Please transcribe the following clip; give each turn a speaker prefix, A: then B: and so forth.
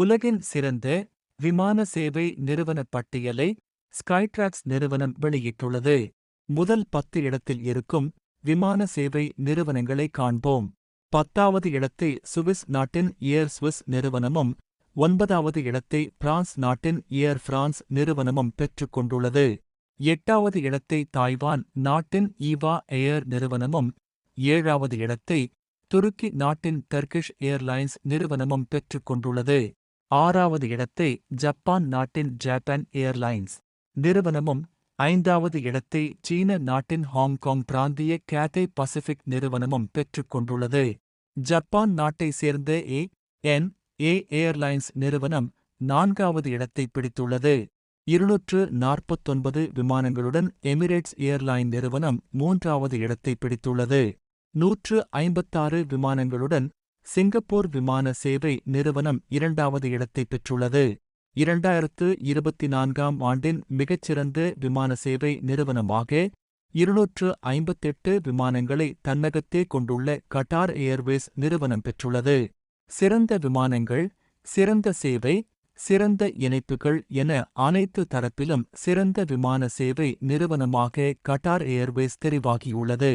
A: உலகின் சிறந்த விமான சேவை நிறுவன பட்டியலை ஸ்கைட்ராக்ஸ் நிறுவனம் வெளியிட்டுள்ளது. முதல் பத்து இடத்தில் இருக்கும் விமான சேவை நிறுவனங்களை காண்போம். பத்தாவது இடத்தை சுவிஸ் நாட்டின் ஏர் சுவிஸ் நிறுவனமும் ஒன்பதாவது இடத்தை பிரான்ஸ் நாட்டின் ஏர் பிரான்ஸ் நிறுவனமும் பெற்றுக் கொண்டுள்ளது. எட்டாவது இடத்தை தாய்வான் நாட்டின் ஈவா ஏர் நிறுவனமும் ஏழாவது இடத்தை துருக்கி நாட்டின் டர்கிஷ் ஏர்லைன்ஸ் நிறுவனமும் பெற்றுக் கொண்டுள்ளது. ஆறாவது இடத்தை ஜப்பான் நாட்டின் ஜப்பான் ஏர்லைன்ஸ். நிறுவனமும் ஐந்தாவது இடத்தை சீன நாட்டின் ஹாங்காங் பிராந்திய கேத்தே பசிபிக் நிறுவனமும் பெற்றுக்கொண்டுள்ளது ஜப்பான் நாட்டை சேர்ந்த ஏ என் ஏ ஏர்லைன்ஸ் நிறுவனம் நான்காவது இடத்தை பிடித்துள்ளது. இருநூற்று நாற்பத்தொன்பது விமானங்களுடன் எமிரேட்ஸ் ஏர்லைன் நிறுவனம் மூன்றாவது இடத்தை பிடித்துள்ளது. நூற்று ஐம்பத்தாறு விமானங்களுடன் சிங்கப்பூர் விமான சேவை நிறுவனம் இரண்டாவது இடத்தை பெற்றுள்ளது. இரண்டாயிரத்து இருபத்தி நான்காம் ஆண்டின் மிகச்சிறந்த விமான சேவை நிறுவனமாக இருநூற்று ஐம்பத்தெட்டு விமானங்களை தன்னகத்தே கொண்டுள்ள கட்டார் ஏர்வேஸ் நிறுவனம் பெற்றுள்ளது. சிறந்த விமானங்கள் சிறந்த சேவை சிறந்த இணைப்புகள் என அனைத்து தரப்பிலும் சிறந்த விமான சேவை நிறுவனமாக கட்டார் ஏர்வேஸ் தெரிவாகியுள்ளது.